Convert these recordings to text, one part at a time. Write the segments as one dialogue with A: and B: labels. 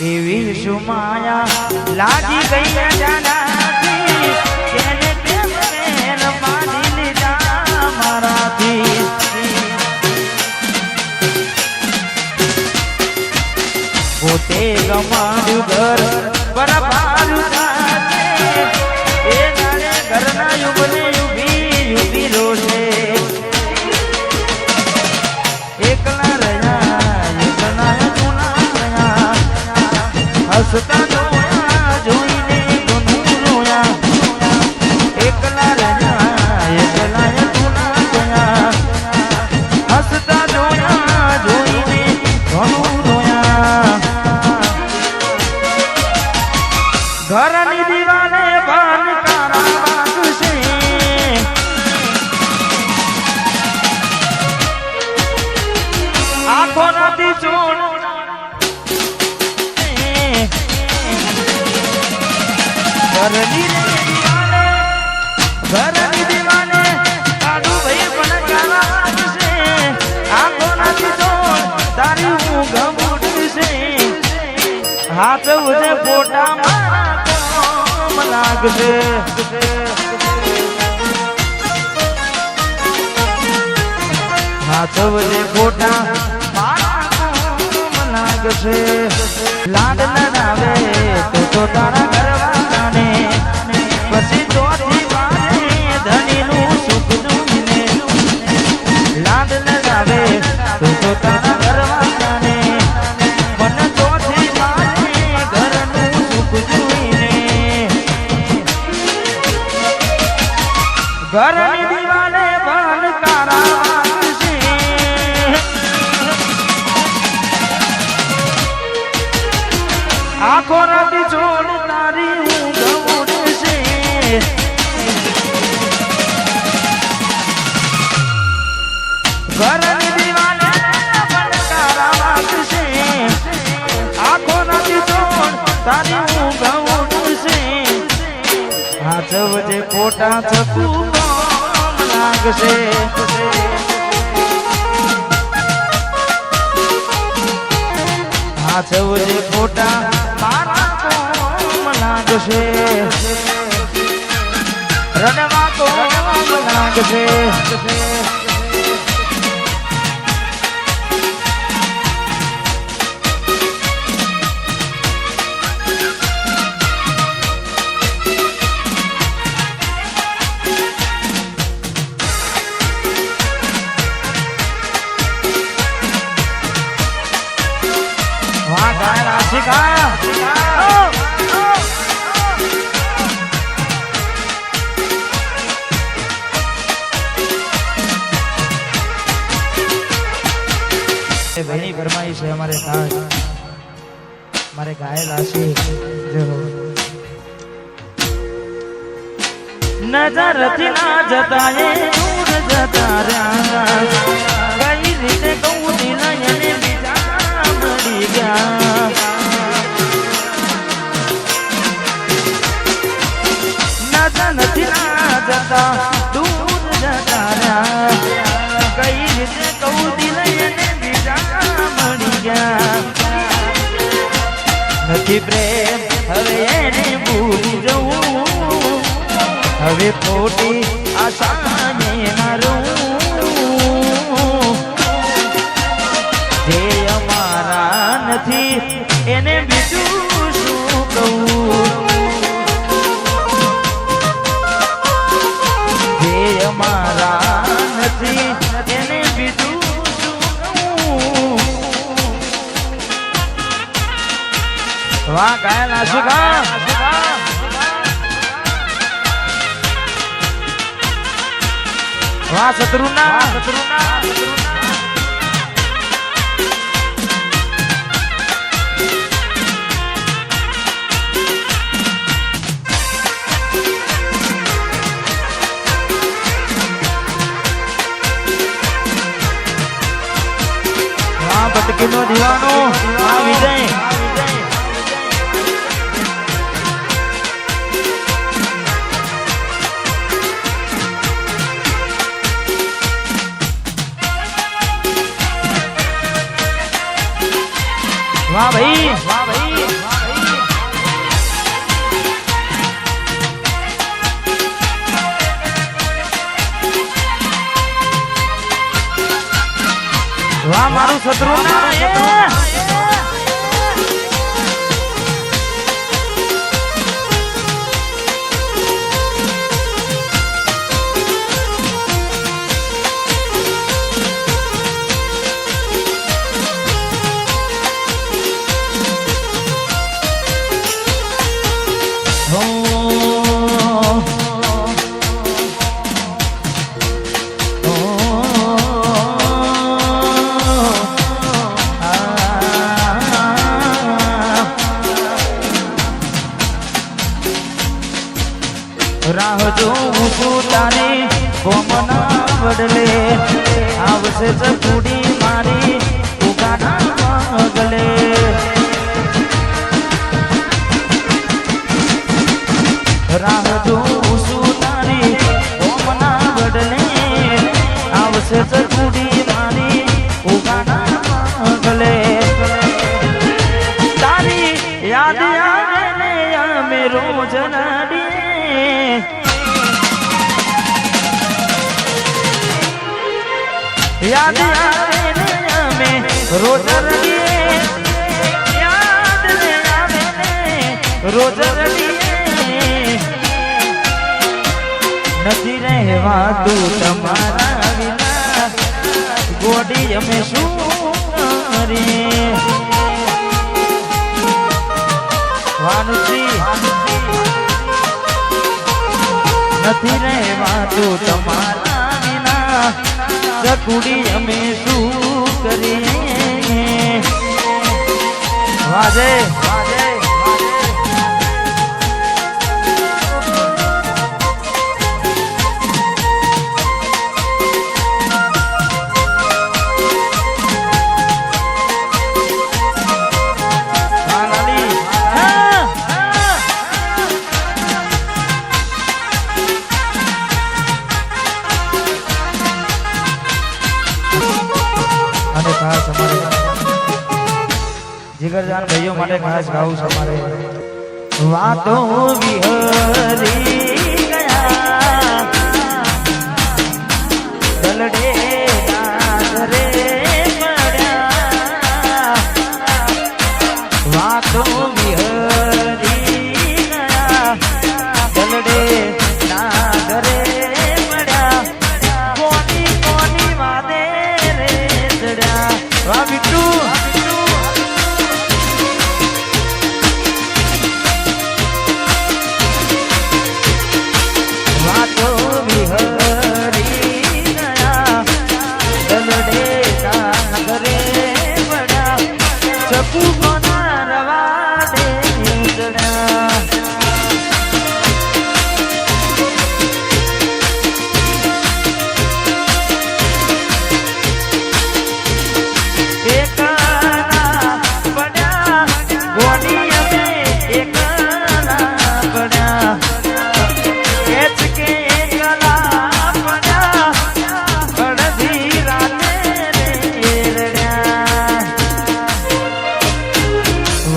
A: એવી સુમાયા લાગી ગઈ જાનાથી તેને કેમ મેલ માની લીધા પોતે ગમાડ્યું ઘર બરાબર house. હાથ ઉજે ફોટામાં લાગશે. હાથ ઉજે ફોટા લાગશે. લાડ લડાવે તો તારા ઘરે તારી ઊંઘ ઉઠશે. હાથવજે ખોટા થતું લાગશે. હાથવજે ખોટા લાગશે. રડવા તો લાગશે. ગાય રાશિકા. ભાઈની ફરમાઈ છે અમારે સાંજ મારે ગાયેલા છે નજરથી ના જતા એ, દૂર જતા રહ્યા. વાહ શત્રુના શત્રુના ભટકી નો દીવાનો. રાહ જોઉં છું તારી કોમના વડલે આવશે ચકુડી મારી ઉગાના પગલે રાહ જોઉં છું તારી કોમના વડલે આવશે ચકુડી याद रोज नदी रोज नहीं रहवा तू तुम्हारा गोडी में सुरी तू तुम्हारा રખુડી અમે શું કરીએ? વાજે વાજે. જીગરજાન ભાઈઓ માટે ખાસ ગાવું છું. વાતો વિહરી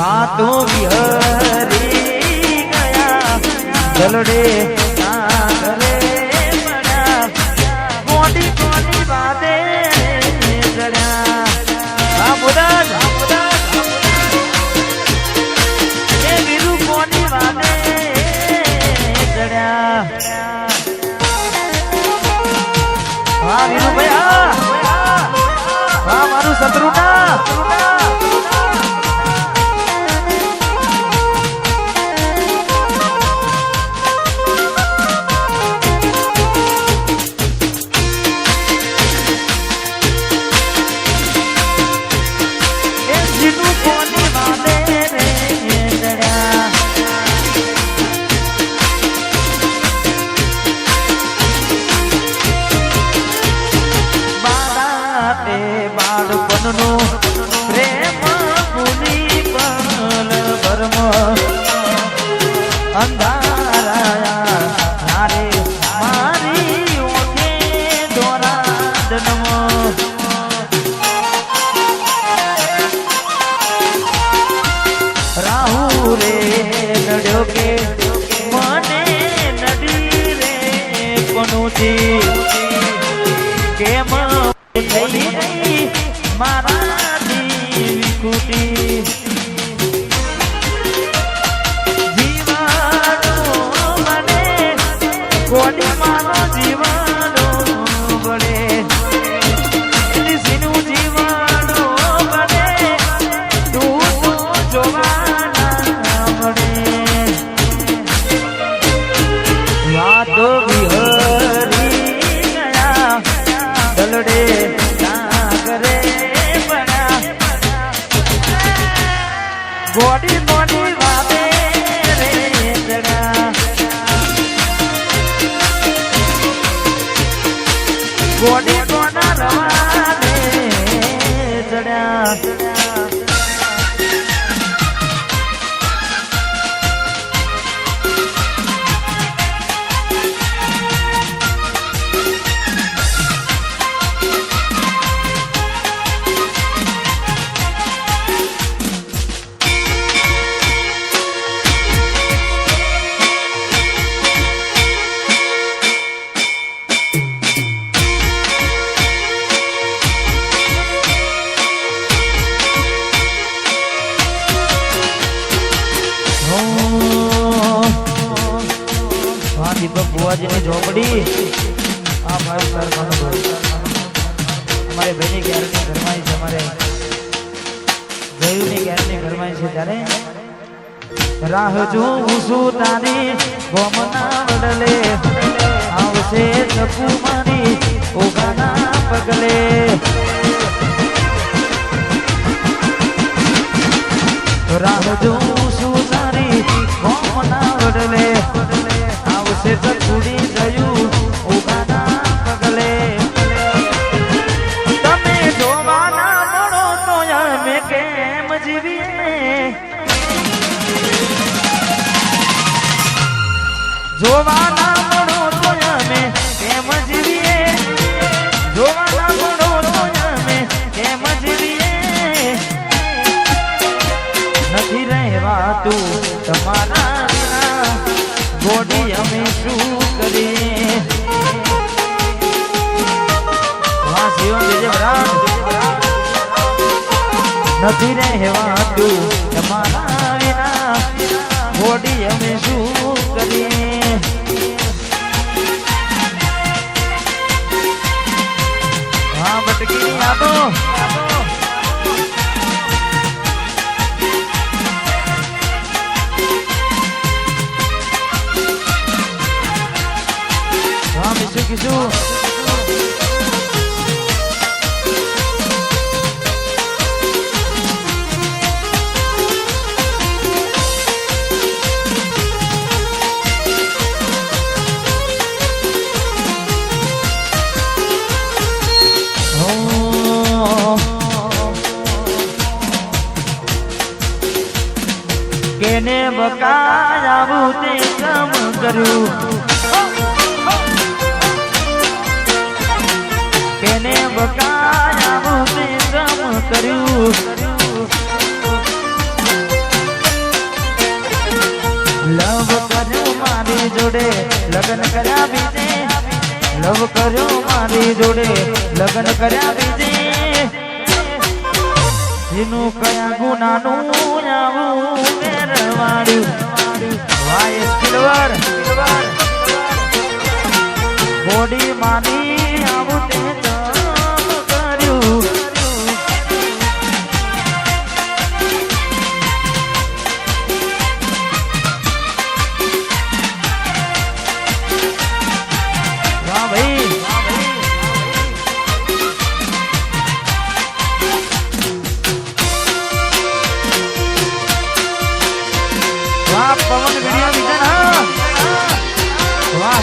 A: વાતો વિહરી ગયા. ચલો રે. scooty અમારે ભાઈની ગેરંટી ઘરમાં છે અમારે. ગયુની ગેરંટી ઘરમાં છે ત્યારે. રાહ જોઉં છું ગોમના બદલે. આવશે ચકુમારી ઓગાના પગલે. રાહ જોઉં છું ગોમના બદલે. આવશે ચકુડી ગયું જોવાના મળો તો અમે કેમ જીવીએ જોવાના મળો તો અમે કેમ જીવીએ નથી રહેવાતું તમારા ગોડી અમે શું કરીએ. નથી રહેવાતું તમારા વિના, ગોડી અમે શું બટકી યાદો હા બીજું કીધું કર્યું કેને બકાય કર્યું લવ કર્યું મારી જોડે, લગ્ન કર્યા બીજે લવ કર્યો મારી જોડે, લગ્ન કર્યા બીજે એનું કયા ગુનાનું આવું મેરવાડ્યું વાય સિલ્વર બોડી માની આવું તે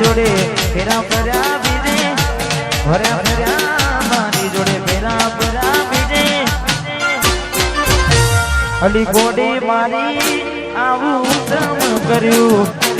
A: જોડે ફેરા ફર્યા બીજે ફર્યા ફર્યા મારી જોડે ફેરા ફર્યા બીજે અલી ગોડી મારી આવું તમ કર્યું.